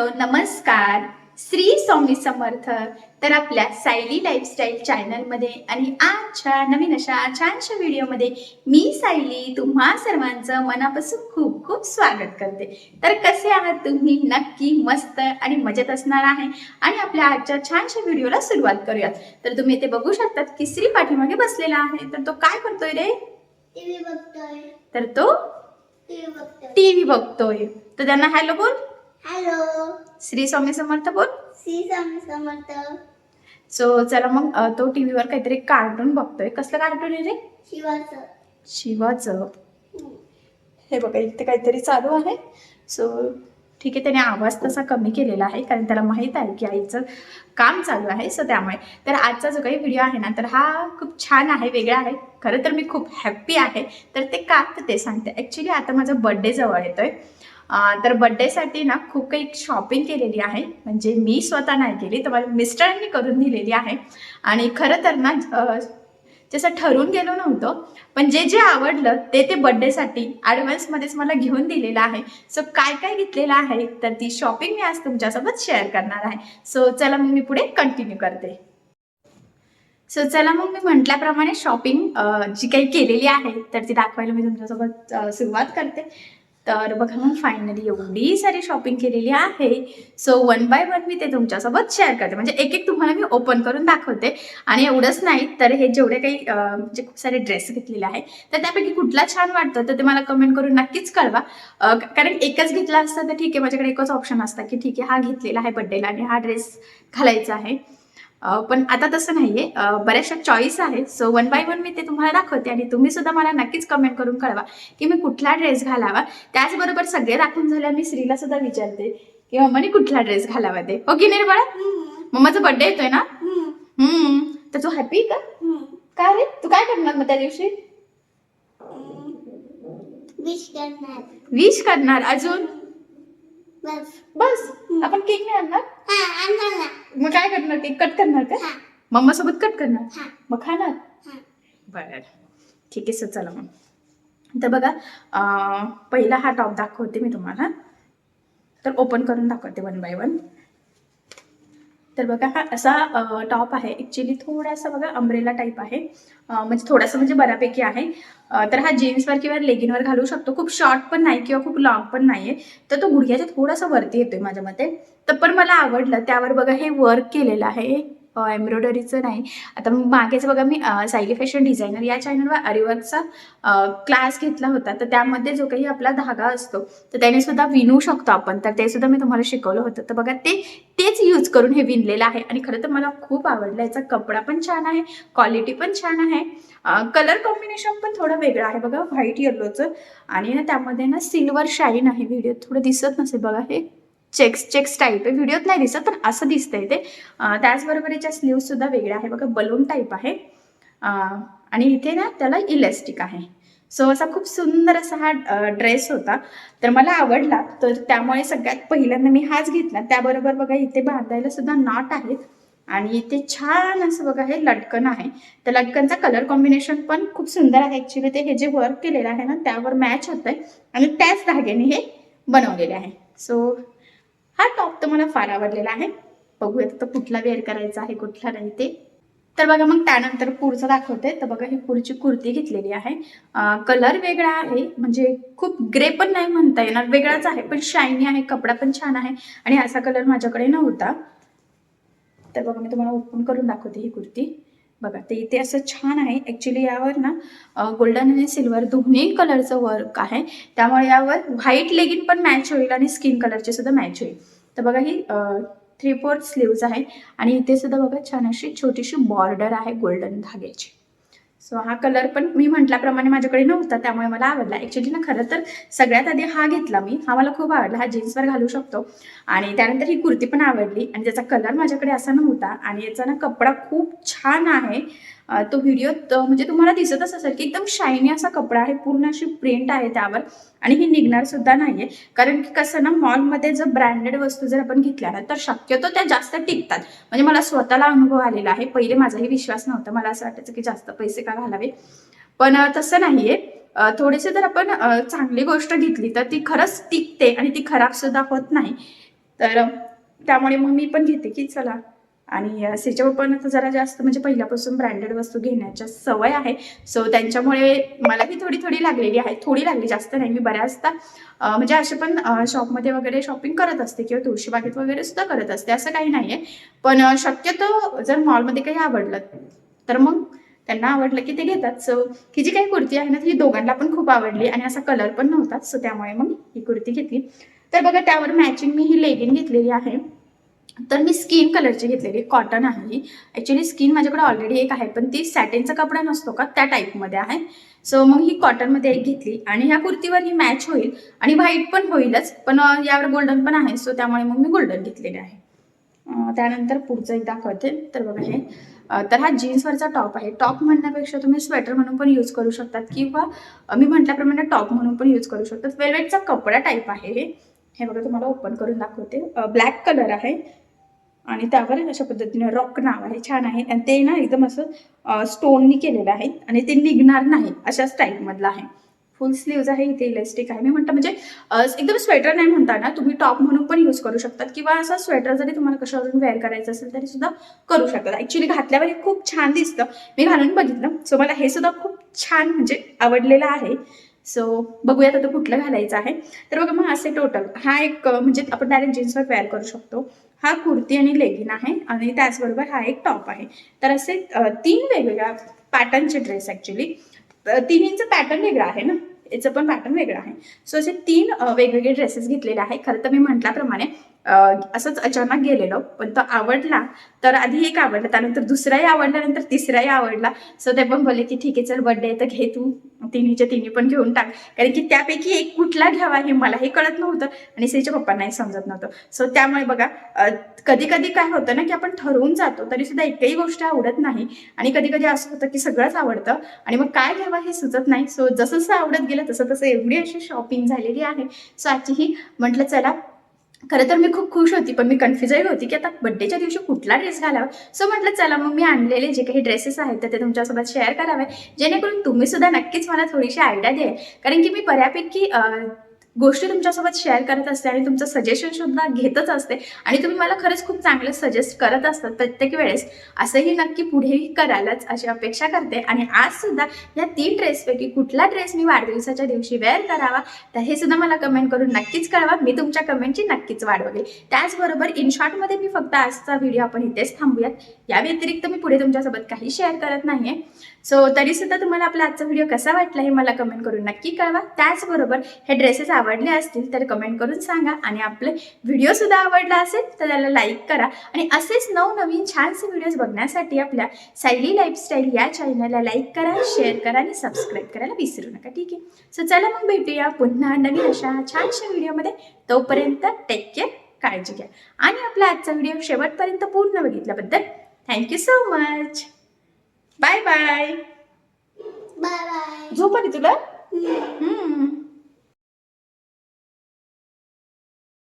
Hello नमस्कार. श्री स्वामी समर्थ. तर आपल्या सायली लाईफस्टाईल चॅनलमध्ये आणि आजच्या नवीन अशा छानशा व्हिडिओमध्ये मी सायली तुम्हा सर्वांचं मनापासून खूप खूप स्वागत करते. तर कसे आहात तुम्ही? नक्की मस्त आणि मजेत असणार आहे. आणि आपल्या आजच्या छानशा व्हिडिओला सुरुवात करूयात. तर तुम्ही इथे बघू शकतात की श्री पाठीमागे बसलेला आहे. तर तो काय करतोय रे? टीव्ही बघतोय. तर तो टीव्ही बघतोय. टीव्ही बघतोय. तर त्यांना हॅलो बोल. हॅलो श्री स्वामी समर्थ बोल. श्री स्वामी समर्थ. सो चला मग अ, तो टीव्हीवर काहीतरी कार्टून बघतोय. कसलं कार्टून आहे रे? शिवाचं. शिवाचं. हे बघा इथे काहीतरी चालू आहे. सो ठीक आहे त्याने आवाज तसा कमी केलेला आहे कारण त्याला माहीत आहे की आईचं काम चालू आहे सो त्यामुळे. तर आजचा जो काही व्हिडिओ आहे ना तर हा खूप छान आहे वेगळा आहे. खरं तर मी खूप हॅप्पी आहे. तर ते का तर ते सांगते. ॲक्च्युली आता माझा बड्डे जवळ येतोय. तर बड्डेसाठी ना खूप काही शॉपिंग केलेली आहे. म्हणजे मी स्वतः नाही केली तर माझ्या मिस्टरांनी करून दिलेली आहे. आणि खरं तर ना जसं ठरवून गेलो नव्हतो पण जे जे आवडलं ते ते बड्डेसाठी ॲडव्हान्समध्येच मला घेऊन दिलेलं आहे. सो काय काय घेतलेलं आहे तर ती शॉपिंग मी आज तुमच्यासोबत शेअर करणार आहे. सो चला मग मी पुढे कंटिन्यू करते. सो चला मग मी म्हटल्याप्रमाणे शॉपिंग जी काही केलेली आहे तर ती दाखवायला मी तुमच्यासोबत सुरुवात करते. तर बघा मग फायनली एवढी सारी शॉपिंग केलेली आहे. सो वन बाय वन मी ते तुमच्यासोबत शेअर करते. म्हणजे एक एक तुम्हाला मी ओपन करून दाखवते. आणि एवढंच नाही तर हे जेवढे काही म्हणजे खूप सारे ड्रेस घेतलेले आहे तर त्यापैकी कुठला छान वाटतं तर ते मला कमेंट करून नक्कीच कळवा. कारण एकच घेतला असता तर ठीक आहे माझ्याकडे एकच ऑप्शन असता की ठीक आहे हा घेतलेला आहे बड्डेला आणि हा ड्रेस घालायचा आहे. पण आता तसं नाहीये. बऱ्याचशा चॉईस आहे सो वन बाय वन मी ते तुम्हाला दाखवते आणि तुम्ही सुद्धा मला नक्कीच कमेंट करून कळवा की मी कुठला ड्रेस घालावा. त्याचबरोबर सगळे दाखवून झाल्या मी श्रीला सुद्धा विचारते की मम्माने कुठला ड्रेस घालावा ते? हो की नाही रे बाळा? मम्माचा बर्थडे येतोय ना? हम्म. तर तू हॅपी का? काय रे? तू काय करणार मग त्या दिवशी? विश करणार. विश करणार. अजून? बस. आपण केक नाही आणणार? हा मग काय करणार? केक कट करणार का? मम्मा सोबत कट करणार? हा. मग खाणार? हा. बरं. ठीक आहे सर. चला मग. तर बघा पहिला हा टॉप दाखवते मी तुम्हाला. तर ओपन करून दाखवते वन बाय वन तर बघा हा असा टॉप आहे. ॲक्च्युली थोडासा बघा अम्ब्रेला टाईप आहे. म्हणजे थोडासा म्हणजे बऱ्यापैकी आहे. तर हा जीन्सवर किंवा लेगिनवर घालू शकतो. खूप शॉर्ट पण नाही किंवा खूप लॉंग पण नाही आहे तर तो गुडघ्याच्या थोडासा वरती येतोय माझ्या मते. तर पण मला आवडलं. त्यावर बघा हे वर्क केलेलं आहे. एम्ब्रॉयडरीचं नाही. आता मग मागेच बघा मी अ, सायली फॅशन डिझायनर या चॅनलवर अरिवर्कचा क्लास घेतला होता. तर त्यामध्ये जो काही आपला धागा असतो तर त्याने सुद्धा विणू शकतो आपण. तर ते सुद्धा मी तुम्हाला शिकवलं होतं. तर बघा ते तेच यूज करून हे विणलेलं आहे. आणि खरं तर मला खूप आवडलं. याचा कपडा पण छान आहे क्वालिटी पण छान आहे. कलर कॉम्बिनेशन पण थोडं वेगळं आहे. बघा व्हाईट येल्लोचं आणि ना त्यामध्ये ना सिल्वर शाईन आहे. व्हिडिओ थोडं दिसत नसेल बघा हे. चेक्स चेक्स टाईप आहे. व्हिडिओत नाही दिसत पण असं दिसतंय ते. त्याचबरोबर याच्या स्लीव्ह सुद्धा वेगळ्या आहे. बघा बलून टाईप आहे. आणि इथे ना त्याला इलेस्टिक आहे. सो असा खूप सुंदर असा हा ड्रेस होता. तर मला आवडला. तर त्यामुळे सगळ्यात पहिल्यांदा मी हाच घेतला. त्याबरोबर बघा इथे बांधायला सुद्धा नॉट आहेत. आणि इथे छान असं बघा हे लटकन आहे. तर लटकनचा कलर कॉम्बिनेशन पण खूप सुंदर आहे. ॲक्च्युली ते हे जे वर्क केलेलं आहे ना त्यावर मॅच होत आहे आणि त्याच धाग्याने हे बनवलेले आहे. सो हा टॉप तर मला फार आवडलेला आहे. बघूयात आता कुठला वेअर करायचा आहे कुठला नाही ते. तर बघा मग त्यानंतर पुढचं दाखवते. तर बघा ही पुढची कुर्ती घेतलेली आहे. कलर वेगळा आहे म्हणजे खूप ग्रे पण नाही म्हणता येणार वेगळाच आहे पण शायनी आहे कपडा पण छान आहे आणि असा कलर माझ्याकडे नव्हता. तर बघा मी तुम्हाला ओपन करून दाखवते ही कुर्ती. बघा ते इथे असं छान आहे. ॲक्च्युली यावर ना गोल्डन आणि सिल्वर दोन्ही कलरचं वर्क आहे. त्यामुळे यावर व्हाईट लेगिन पण मॅच होईल आणि स्किन कलरचे सुद्धा मॅच होईल. तर बघा ही थ्री फोर्थ स्लीव्ज आहे आणि इथे सुद्धा बघा छान अशी छोटीशी बॉर्डर आहे गोल्डन धाग्याची. सो हा कलर पण मी म्हटल्याप्रमाणे माझ्याकडे नव्हता त्यामुळे मला आवडला. ॲक्च्युली ना खरं तर सगळ्यात आधी हा घेतला मी. हा मला खूप आवडला. हा जीन्सवर घालू शकतो. आणि त्यानंतर ही कुर्ती पण आवडली. आणि त्याचा कलर माझ्याकडे असा नव्हता. आणि याचा ना कपडा खूप छान आहे. तो व्हिडिओत म्हणजे तुम्हाला दिसतच असेल की एकदम शायनी असा कपडा आहे पूर्ण अशी प्रिंट आहे त्यावर आणि ही निघणार सुद्धा नाहीये. कारण की कसं ना मॉलमध्ये जर ब्रँडेड वस्तू जर आपण घेतल्या ना तर शक्यतो त्या जास्त टिकतात. म्हणजे मला स्वतःला अनुभव आलेला आहे. पहिले माझाही विश्वास नव्हता. मला असं वाटायचं की जास्त पैसे का घालावे? पण तसं नाहीये. थोडेसे जर आपण चांगली गोष्ट घेतली तर ती खरंच टिकते आणि ती खराब सुद्धा होत नाही. तर त्यामुळे मग मी पण घेते की चला. आणि अ, सेच्या पण आता जरा जास्त म्हणजे पहिल्यापासून ब्रँडेड वस्तू घेण्याच्या सवय आहे. सो त्यांच्यामुळे मला ही थोडी थोडी लागलेली आहे. थोडी लागली जास्त नाही. मी बऱ्याचदा म्हणजे असे पण शॉपमध्ये वगैरे शॉपिंग करत असते किंवा तुळशीबागेत वगैरे सुद्धा करत असते. असं काही नाही आहे पण शक्यतो जर मॉलमध्ये काही आवडलं तर मग त्यांना आवडलं की ते घेतात. सो ही जी काही कुर्ती आहे ना ती दोघांना पण खूप आवडली आणि असा कलर पण नव्हता. सो त्यामुळे मग ही कुर्ती घेतली. तर बघा त्यावर मॅचिंग मी ही लेगिन घेतलेली आहे. तर मी स्किन कलरची घेतलेली कॉटन आहे. ही ॲक्च्युली स्किन माझ्याकडे ऑलरेडी एक आहे पण ती सॅटिनचा कपडा नसतो का त्या टाईपमध्ये आहे. सो मग ही कॉटनमध्ये एक घेतली आणि ह्या कुर्तीवर ही मॅच होईल आणि व्हाईट पण होईलच पण यावर गोल्डन पण आहे. सो त्यामुळे मग मी गोल्डन घेतलेले आहे. त्यानंतर पुढचं एक दाखवते. तर बघा हे. तर हा जीन्सवरचा टॉप आहे. टॉप म्हणण्यापेक्षा तुम्ही स्वेटर म्हणून पण यूज करू शकतात किंवा मी म्हटल्याप्रमाणे टॉप म्हणून पण यूज करू शकतात. वेलवेटचा कपडा टाईप आहे हे. हे बघा तुम्हाला ओपन करून दाखवते. ब्लॅक कलर आहे. आणि त्यावर अशा पद्धतीने रॉक नाव आहे छान आहे. आणि ते ना एकदम असं स्टोननी केलेलं आहे आणि ते निघणार नाही अशाच टाईपमधलं आहे. फुल स्लीव्ज आहे इथे इलेस्टिक आहे. मी म्हणतो म्हणजे एकदम स्वेटर नाही म्हणता ना तुम्ही टॉप म्हणून पण यूज करू शकतात. किंवा असा स्वेटर जरी तुम्हाला कशावरून वेअर करायचं असेल तरी सुद्धा करू शकतात. ॲक्च्युली घातल्यावर हे खूप छान दिसतं. मी घालून बघितलं. सो मला हे सुद्धा खूप छान म्हणजे आवडलेलं आहे. सो बघूयात आता कुठलं घालायचं आहे. तर बघा मग असे टोटल हा एक म्हणजे आपण डायरेक्ट जीन्सवर वेअर करू शकतो. हा कुर्ती आणि लेगिन आहे आणि त्याचबरोबर हा एक टॉप आहे. तर असे तीन वेगवेगळ्या पॅटर्नचे ड्रेस ॲक्च्युली तिन्हींचं पॅटर्न वेगळं आहे ना? याचं पण पॅटर्न वेगळं आहे. सो असे तीन वेगवेगळे ड्रेसेस घेतलेले आहे खरं तर मी म्हटल्याप्रमाणे असंच अचानक गेलेलो पण तो आवडला. तर आधी एक आवडला त्यानंतर दुसराही आवडला नंतर तिसराही आवडला. सो ते पण बोलले की ठीक आहे चल बर्थडे तर घे तू. तिन्हीच्या तिन्ही पण घेऊन टाक. कारण की त्यापैकी एक कुठला घ्यावा हे मला हे कळत नव्हतं आणि सेच्या पप्पांनाही समजत नव्हतं. सो त्यामुळे बघा कधी कधी काय होतं ना की आपण ठरवून जातो तरी सुद्धा एकही गोष्ट आवडत नाही. आणि कधी कधी असं होतं की सगळंच आवडतं आणि मग काय घ्यावं हे सुचत नाही. सो जसं जसं आवडत गेलं तसं तसं एवढी अशी शॉपिंग झालेली आहे. सो आजची ही म्हटलं चला खरं तर मी खूप खुश होती पण मी कन्फ्युजही होती की आता बड्डेच्या दिवशी कुठला ड्रेस घालावा? सो म्हटलं चला मग मी आणलेले जे काही ड्रेसेस आहेत तर ते तुमच्यासोबत शेअर करावे. जेणेकरून तुम्ही सुद्धा नक्कीच मला थोडीशी आयडिया द्याल. कारण की मी बऱ्यापैकी गोष्टी तुमच्यासोबत शेअर करत असते आणि तुमचं सजेशन सुद्धा घेतच असते. आणि तुम्ही मला खरंच खूप चांगलं सजेस्ट करत असतात प्रत्येक वेळेस. असंही नक्की पुढेही करायलाच अशी अपेक्षा करते. आणि आज सुद्धा या तीन ड्रेसपैकी कुठला ड्रेस मी वाढदिवसाच्या दिवशी वेअर करावा तर हे सुद्धा मला कमेंट करून नक्कीच कळवा. मी तुमच्या कमेंटची नक्कीच वाढ बघेल. त्याचबरोबर इन शॉर्टमध्ये मी फक्त आजचा व्हिडिओ आपण इथेच थांबूयात. या व्यतिरिक्त मी पुढे तुमच्यासोबत काही शेअर करत नाहीये. सो तरी सुद्धा तुम्हाला आपला आजचा व्हिडिओ कसा वाटला हे मला कमेंट करून नक्की कळवा. त्याचबरोबर हे ड्रेसेस आवडले असतील तर कमेंट करून सांगा आणि आपले व्हिडिओ सुद्धा आवडला असेल तर त्याला लाईक करा. आणि असेच नवनवीन छानसे व्हिडिओज बघण्यासाठी आपल्या सायली लाईफस्टाईल या चॅनलला लाईक करा शेअर करा आणि सबस्क्राईब करायला विसरू नका. ठीक आहे? सो चला मग भेटूया पुन्हा नवीन अशा छानशा व्हिडिओमध्ये तोपर्यंत टेक केअर काळजी घ्या. आणि आपला आजचा व्हिडिओ शेवटपर्यंत पूर्ण बघितल्याबद्दल thank you so much bye bye bye bye झोप आली तुला? हम्म.